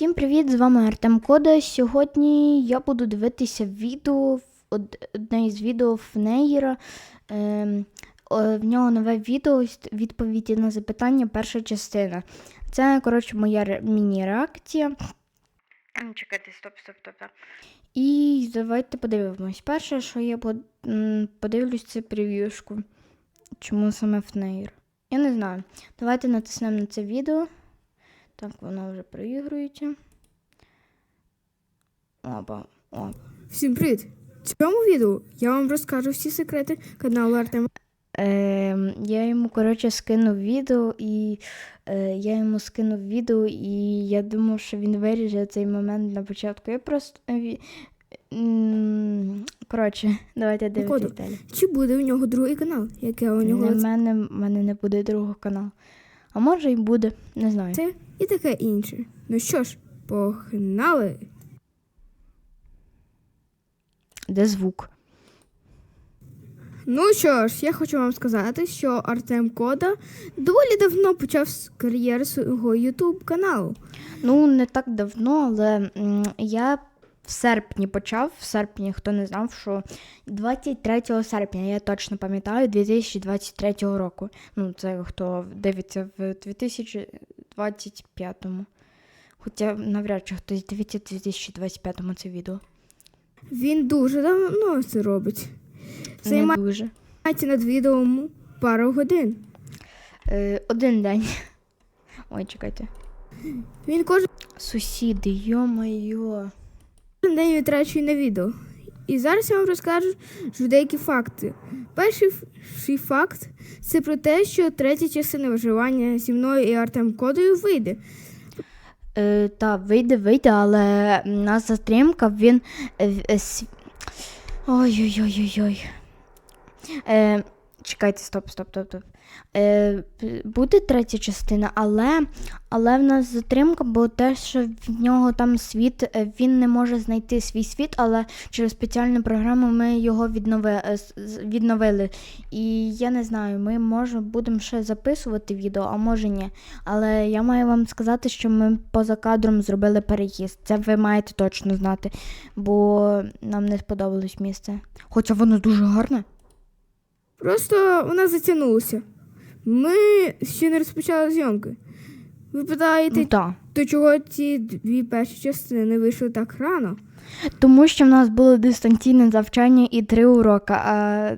Всім привіт! З вами Артем Кода. Сьогодні я буду дивитися відео, одне із відео Фнеєра. Ем, в нього нове відео відповіді на запитання, перша частина. Це, коротше, моя міні-реакція. Ем, Чекайте, стоп, стоп. стоп. І давайте подивимось. Перше, що я подивлюсь, це прев'юшку. Чому саме Фнеєр? Я не знаю. Давайте натиснемо на це відео. Так, воно вже проігрується. Опа, опа. Всім привіт! В цьому відео я вам розкажу всі секрети каналу Артема. Ем, я йому, коротше, скинув відео, і е, я йому скинув відео, і я думав, що він виріже цей момент на початку. Я просто. е, Коротше, давайте дивитися далі. Чи буде у нього другий канал? Яке у нього У мене, мене не буде другого каналу. А може і буде, не знаю. це і таке інше. Ну що ж, погнали! Де звук? Ну що ж, я хочу вам сказати, що Артем Кода доволі давно почав з кар'єри свого YouTube каналу. Ну, не так давно, але м, я в серпні почав. В серпні, хто не знав, що 23 серпня, я точно пам'ятаю, 2023 року. Ну, це хто дивиться в 2025-му. Хоча навряд чи хтось дивиться в 2025-му це відео. Він дуже давно це робить. Не Займається дуже. над відео пару годин. Е, один день. Ой, чекайте. Він кожен Сусіди, йо-моє. День витрачує на відео. І зараз я вам розкажу деякі факти. Перший факт це про те, що третя частина виживання зі мною і Артем Кодою вийде. Е, та, вийде, вийде, але м, нас затримка, він. Е, е, с- Ой-ой-ой-ой-ой. Е, чекайте, стоп, стоп, стоп, стоп. Е, буде третя частина, але, але в нас затримка, бо те, що в нього там світ, е, він не може знайти свій світ, але через спеціальну програму ми його віднови, е, відновили. І я не знаю, ми може будемо ще записувати відео, а може ні. Але я маю вам сказати, що ми поза кадром зробили переїзд. Це ви маєте точно знати, бо нам не сподобалось місце. Хоча воно дуже гарне. Просто вона затягнулася. Ми ще не розпочали зйомки. Ви питаєте, Ну, до чого ці дві перші частини вийшли так рано? Тому що в нас було дистанційне навчання і три уроки, а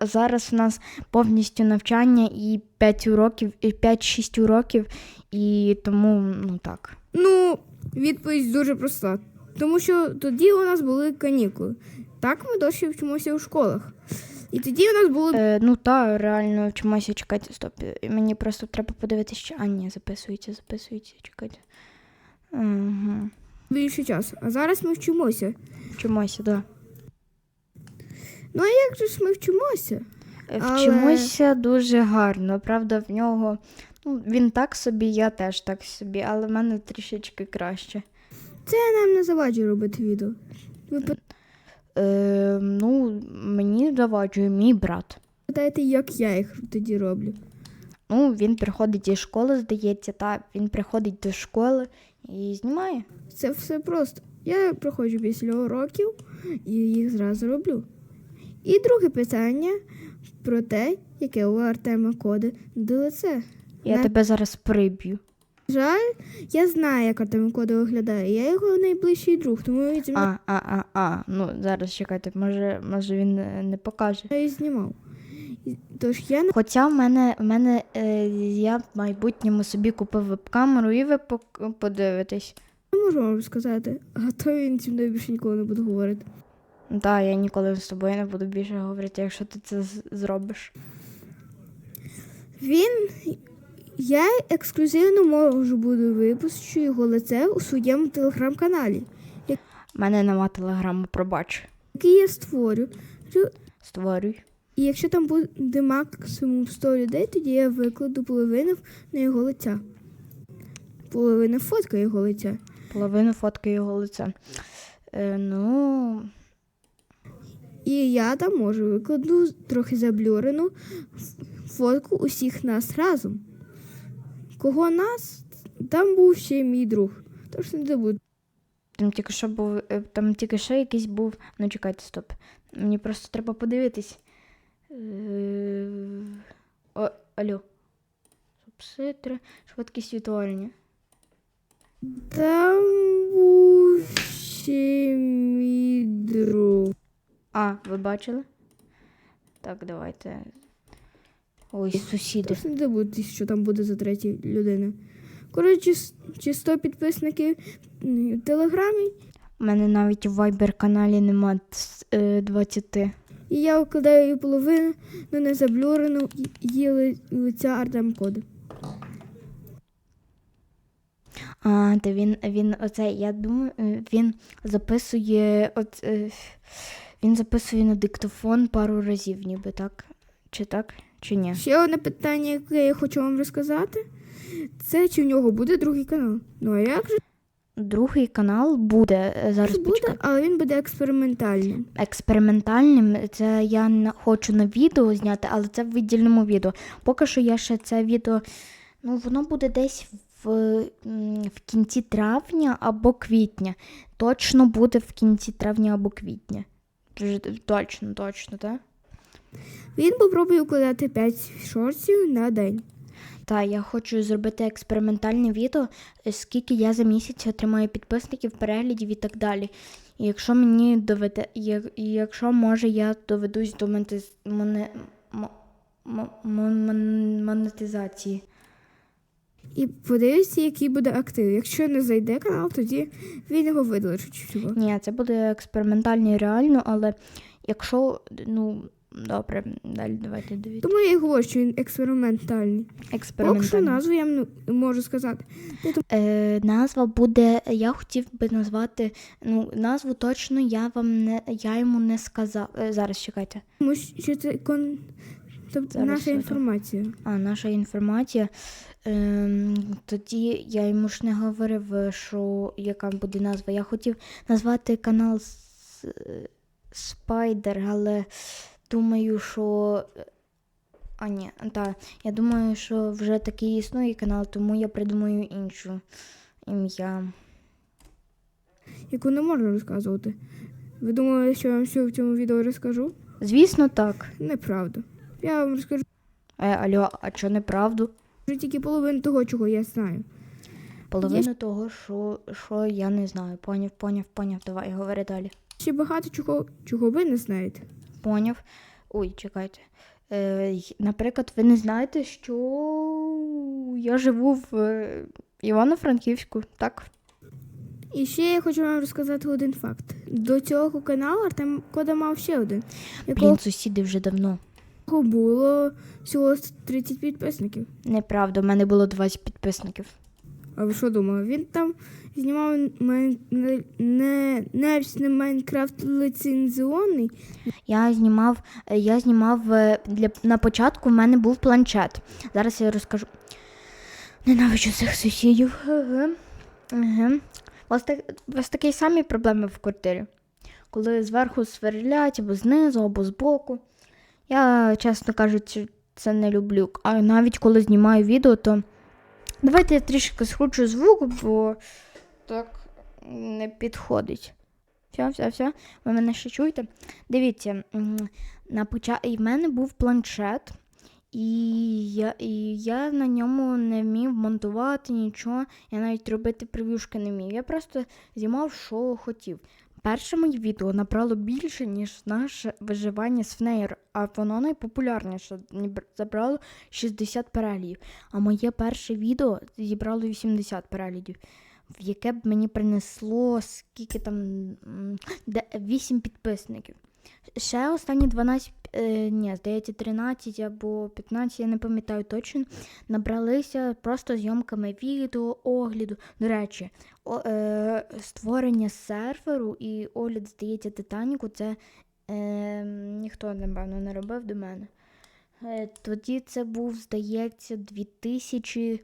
зараз в нас повністю навчання і 5 уроків, і 5-6 уроків, і тому, ну так. Ну, відповідь дуже проста. Тому що тоді у нас були канікули. Так ми досі вчимося у школах. І тоді у нас було Е, ну так, реально вчимося чекайте, стоп. е, Мені просто треба подивитися, що. А, ні, записується, записується, чекайте. Угу. більше часу. А зараз ми вчимося. Вчимося, так. Да. Ну а як же ж ми вчимося? Е, Але- Вчимося дуже гарно. Правда, в нього. Ну, він так собі, я теж так собі, але в мене трішечки краще. Це нам не заваджує робити відео. Ви Е, ну, мені заваджує мій брат. питаєте, як я їх тоді роблю. Ну, він приходить із школи, здається, та він приходить до школи і знімає. Це все просто. Я проходжу після уроків і їх зразу роблю. І друге питання про те, яке у Артема коди до лице. Я На тебе зараз приб'ю. Жаль, я знаю, як Артем кода виглядає. Я його найближчий друг, тому він зі мною А, а, а, а. Ну, зараз чекайте, може, може він е, не покаже. і знімав. І- Тож я не Хоча в мене, в мене е, я в майбутньому собі купив веб-камеру і ви пок- подивитесь. можу вам сказати, а то він зі мною більше ніколи не буде говорити. Так, я ніколи з тобою не буду більше говорити, якщо ти це з- зробиш. Він. Я ексклюзивно можу буду випустити його лице у своєму телеграм-каналі, мене нема телеграму, пробач. який я створю. Рю- Створюй. І якщо там буде максимум 100 людей, тоді я викладу половину на його лиця. Половина фотка його лиця. Половину фотки його лиця. Е, ну, І я там можу викладу трохи заблюрену фотку усіх нас разом. Кого нас? Там був ще мій друг. Тож не забудь. Там тільки що був, е, там тільки що якийсь був. Ну чекайте, стоп. Мені просто треба подивитись. Е, О, алло. Субтитри, швидкість відтворення. Там був ще мій друг. А, ви бачили? Так, давайте. Ой, сусіди. Тож не забудьте, що там буде за третя людина. Коротше, чи 100 підписників в Телеграмі, У мене навіть у Viber каналі нема ц- е, 20. і я викладаю половину на незаблюрену її лиця Артем Коди. А, та він, він оце, я думаю, е, він записує от, е, він записує на диктофон пару разів, ніби так. Чи так, чи ні? Ще одне питання, яке я хочу вам розказати, це чи в нього буде другий канал. Ну а як же Другий канал буде е, зараз буде, почекай. але він буде експериментальним. експериментальним. Це я на- хочу на відео зняти, але це в віддільному відео. Поки що я ще це відео, ну воно буде десь в, в кінці травня або квітня. Точно буде в кінці травня або квітня. Точно, точно, так? Він попробує укладати 5 шортів на день. Та я хочу зробити експериментальне відео, скільки я за місяць отримаю підписників, переглядів і так далі. І якщо мені доведе, як- і якщо може я доведусь до монетиз, моне, мо- мо- мо- мон- монетизації. І подивиться, який буде актив. Якщо не зайде канал, тоді він його видалить. Ні, це буде експериментально і реально, але якщо, ну, добре, далі давайте дивіться. Тому я і говорю, що він експериментальний. Поки що назву я можу сказати. Е, назва буде. Я хотів би назвати. Ну, назву точно я вам не я йому не сказав. Е, зараз чекайте. Тому що це кон... тобто Зараз наша я інформація. А, наша інформація. Ем, тоді я йому ж не говорив, е, що яка буде назва. Я хотів назвати канал С- е, Спайдер, але думаю, що. е, А, ні, та, я думаю, що вже такий існує канал, тому я придумаю іншу ім'я. яку не можна розказувати. Ви думали, що я вам все в цьому відео розкажу? Звісно, так. Неправда. Я вам розкажу Е, алло, а що неправду? тільки половину того, чого я знаю. Половину того, що, що я не знаю. Поняв, поняв, поняв. Давай, говори далі. Ще багато чого, чого ви не знаєте. Поняв. Ой, чекайте. Е, наприклад, ви не знаєте, що я живу в е, Івано-Франківську, так? І ще я хочу вам розказати один факт. До цього каналу Артем Кода мав ще один, якого Блін, сусіди вже давно. було всього 30 підписників. Неправда, в мене було 20 підписників. А ви що думали? Він там знімав майн... не, не, Майнкрафт лицензіонний. Я знімав, я знімав е, для на початку в мене був планшет. Зараз я розкажу. Ненавиджу цих сусідів. Ага. Ага. У вас, так, у вас такі самі проблеми в квартирі, коли зверху сверлять або знизу, або збоку. Я, чесно кажучи, це не люблю. А навіть коли знімаю відео, то давайте я трішки скручу звук, бо так не підходить. Все, все, все. Ви мене ще чуєте? Дивіться, на поча... і в мене був планшет, і я, і я на ньому не вмів монтувати нічого, я навіть робити прев'юшки не вмів. Я просто знімав, що хотів. Перше моє відео набрало більше, ніж наше виживання з Фнейр, а воно найпопулярніше забрало 60 переглядів. А моє перше відео зібрало 80 переглядів, в яке б мені принесло скільки там де 8 підписників. Ще останні 12, е, ні, здається, 13 або 15, я не пам'ятаю точно, набралися просто зйомками відео, огляду. До речі, о, е, створення серверу і огляд, здається, Титаніку це е, ніхто, напевно, не робив до мене. Е, тоді це був, здається, 2000,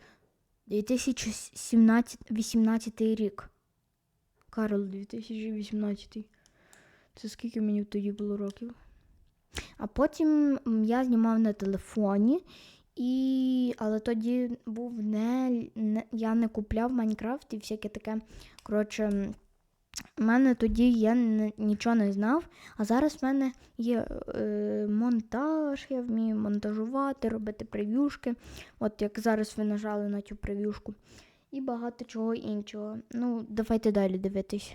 2018 рік. Карл 2018. Це скільки мені тоді було років? А потім я знімав на телефоні, І... Але тоді був не, не я не купляв Майнкрафт і всяке таке. Коротше, в мене тоді я не, нічого не знав, а зараз в мене є е, монтаж, я вмію монтажувати, робити прев'юшки. От як зараз ви нажали на цю прев'юшку. І багато чого іншого. Ну, давайте далі дивитись.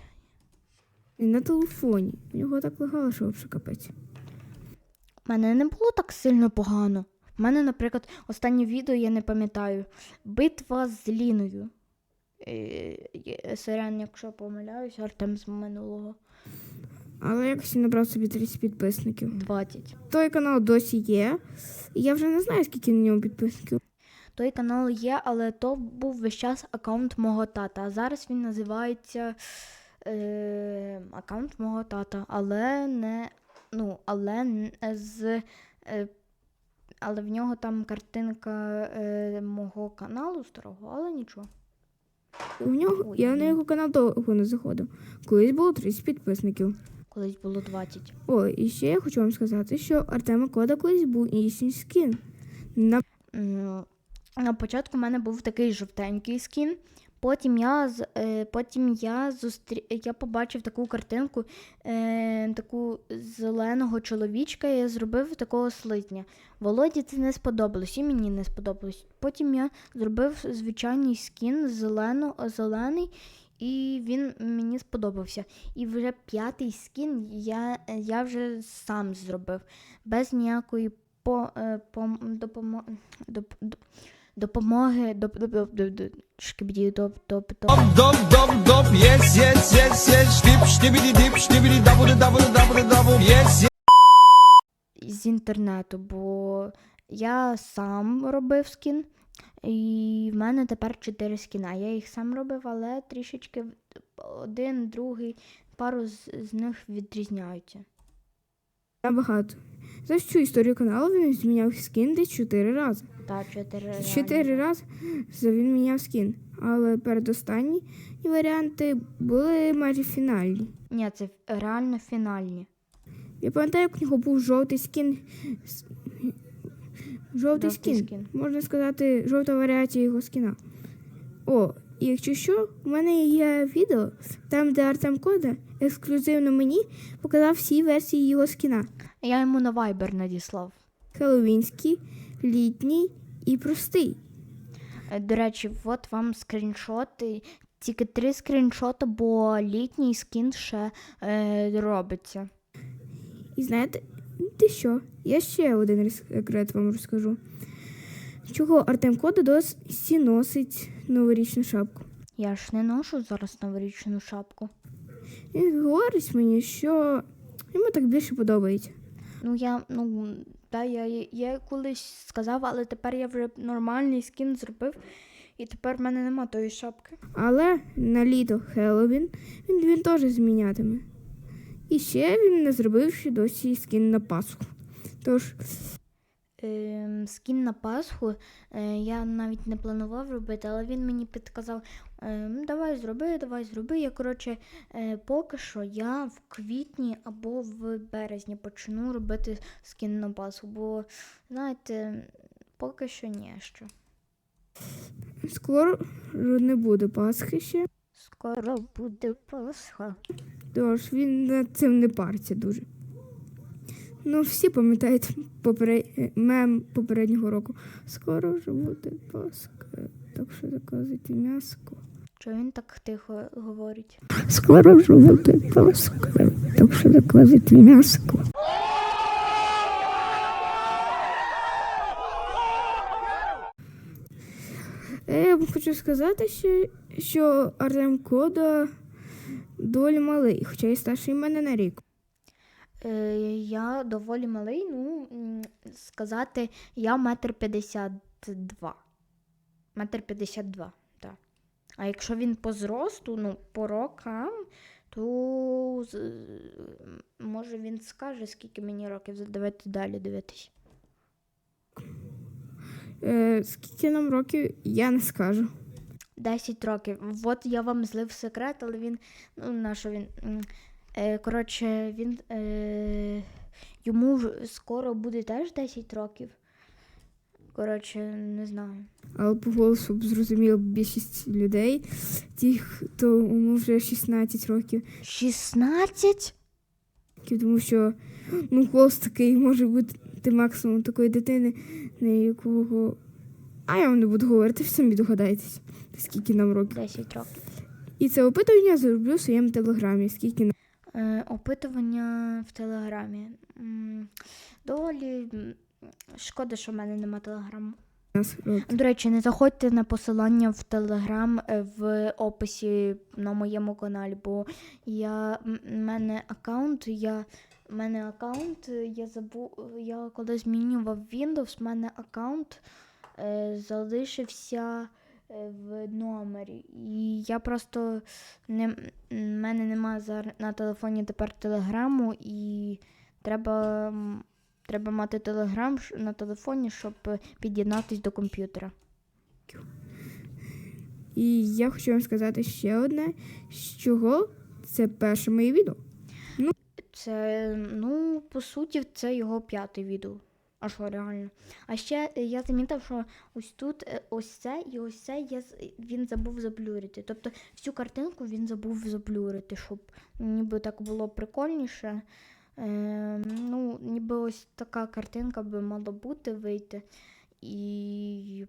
І на телефоні. У нього так лагало, що взагалі капець. У мене не було так сильно погано. У мене, наприклад, останнє відео я не пам'ятаю. Битва з Ліною. Е, Сорян, якщо помиляюсь, Артем з минулого. Але якось я набрав собі 30 підписників. 20. Той канал досі є. Я вже не знаю, скільки на нього підписників. Той канал є, але то був весь час аккаунт мого тата. А зараз він називається е, аккаунт мого тата. Але не. Ну, але н- з. Е, але в нього там картинка е, мого каналу старого, але нічого. У нього Ой, я на його канал довго не заходив. Колись було 30 підписників. Колись було 20. О, і ще я хочу вам сказати, що Артема Кода колись був інший скін. На На початку в мене був такий жовтенький скін. Потім я, е, потім я, зустрі... я побачив таку картинку, е, таку зеленого чоловічка, і я зробив такого слизня. Володі це не сподобалось, і мені не сподобалось. Потім я зробив звичайний скін зелено, зелений, і він мені сподобався. І вже п'ятий скін я, я вже сам зробив, без ніякої по, е, пом, допомо, доп, доп, допомоги, доп, доп, доп, доп, доп, шкібді, доп, доп, доп. Dop, dop, dop, yes, yes, yes, yes, штип, штибidi, дип, штибidi, дабуди, дабуди, дабуди, дабу, yes, yes. з інтернету, бо я сам робив скін, і в мене тепер чотири скіна. Я їх сам робив, але трішечки один, другий, пару з, з них відрізняються. набагато. За всю історію каналу він зміняв скін десь 4 рази. Та чотири. реально. Чотири рази він міняв скін. Але передостанні варіанти були майже фінальні. Ні, це реально фінальні. Я пам'ятаю, як у нього був жовтий скін. Жовтий Жовтий скін. скін. Можна сказати, жовта варіація його скіна. О, і якщо що, у мене є відео, там, де Артем Кода ексклюзивно мені показав всі версії його скіна. Я йому на Viber надіслав. Хеллоуінський, літній і простий. Е, До речі, от вам скріншоти. Тільки три скріншоти, бо літній скін ще е, робиться. І знаєте, ти що? Я ще один секрет вам розкажу. Чого Артем Кода досі носить новорічну шапку? Я ж не ношу зараз новорічну шапку. Він говорить мені, що йому так більше подобається. Ну, я, ну, та, я, я колись сказав, але тепер я вже нормальний скін зробив, і тепер в мене нема тої шапки. Але на літо Хеллоуін він, він теж змінятиме. І ще він не зробив ще досі скін на Пасху. Тож, Ем, скін на Пасху е, я навіть не планував робити, але він мені підказав: давай зроби, давай зроби. Я, коротше, е, поки що я в квітні або в березні почну робити скін на Пасху, бо, знаєте, поки що ні що. скоро не буде Пасхи ще. Скоро буде Пасха. Тож він над цим не париться дуже. Ну, всі пам'ятають поперед... мем попереднього року. Скоро вже буде Пасха, так що заказуйте м'яско. Чого він так тихо говорить? Скоро вже буде Пасха, так що заказуйте м'яско. Е, Я вам хочу сказати ще, що Артем Кода доволі малий, хоча і старший мене на рік. Е, я доволі малий, ну, сказати, я метр п'ятдесят два. Метр п'ятдесят два. А якщо він по зросту, ну, по рокам, то може він скаже, скільки мені років. Давайте далі дивитись. Е, скільки нам років, я не скажу. 10 років. От я вам злив секрет, але він. Ну, на що він. Е, коротше, він. Е, йому скоро буде теж 10 років. Коротше, не знаю. Але по голосу б зрозуміло більшість людей, ті, хто йому вже 16 років, 16? тому що ну, голос такий може бути максимум такої дитини, на якого. А я вам не буду говорити, ви самі догадаєтесь, скільки нам років. 10 років. І це опитування зроблю в своєму телеграмі, скільки нам Е, опитування в Телеграмі. Доволі шкода, що в мене нема телеграму. років. До речі, не заходьте на посилання в Телеграм е, в описі на моєму каналі, бо я в мене аккаунт, я в мене аккаунт, я забув, я коли змінював Windows, в мене аккаунт е, залишився е, в номері. І я просто не в мене немає зараз на телефоні тепер телеграму, і треба, треба мати телеграм на телефоні, щоб е, під'єднатись до комп'ютера. І я хочу вам сказати ще одне, з чого це перше моє відео. Це, ну, по суті, це його п'яте відео. А що реально? А ще е, я замітив, що ось тут е, ось це і ось це я, він забув заблюрити. Тобто всю картинку він забув заблюрити, щоб ніби так було прикольніше. Е, ну, ніби ось така картинка би мала бути вийти. І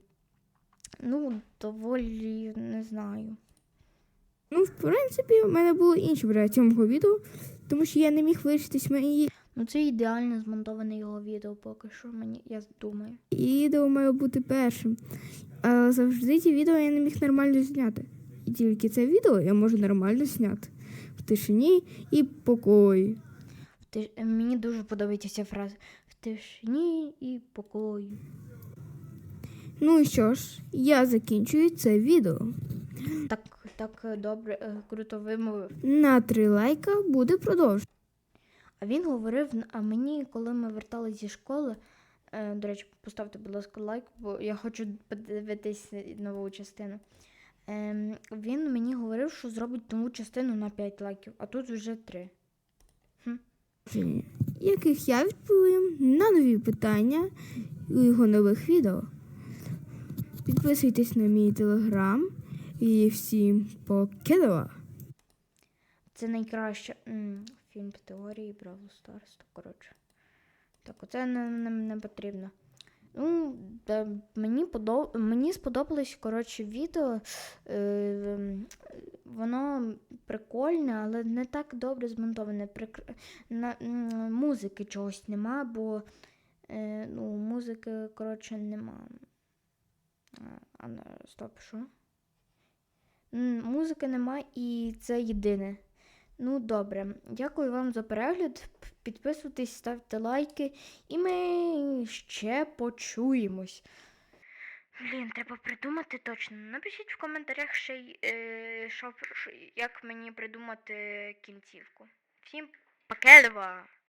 ну, доволі не знаю. Ну, в принципі, в мене були інші варіації мого відео, тому що я не міг вирішитись мої Ну, це ідеально змонтоване його відео поки що, мені, я думаю. І відео має бути першим. Але завжди ті відео я не міг нормально зняти. І тільки це відео я можу нормально зняти в тишині і покої. В тиш... Мені дуже подобається ця фраза. В тишині і покої. Ну і що ж, я закінчую це відео. Так, так добре, е, круто вимовив. На три лайка буде продовження. А він говорив, а мені, коли ми верталися зі школи, е, до речі, поставте, будь ласка, лайк, бо я хочу подивитись нову частину. Ем, він мені говорив, що зробить нову частину на 5 лайків, а тут вже 3. Яких я відповім на нові питання у його нових відео. Підписуйтесь на мій телеграм і всім покидова. Це найкраще фільм з теорії Бравл Старс. Коротше. Так, оце не, не, не потрібно. Ну, да, мені, подоб... мені сподобалось коротше, відео. Е, воно прикольне, але не так добре змонтоване. Прик... На, музики чогось нема, бо е, ну, музики, коротше, нема. А, стоп, що? Музики нема, і це єдине. Ну, добре. Дякую вам за перегляд. Підписуйтесь, ставте лайки, і ми ще почуємось. Блін, треба придумати точно. Напишіть в коментарях ще й, е, що, як мені придумати кінцівку. Всім покедова!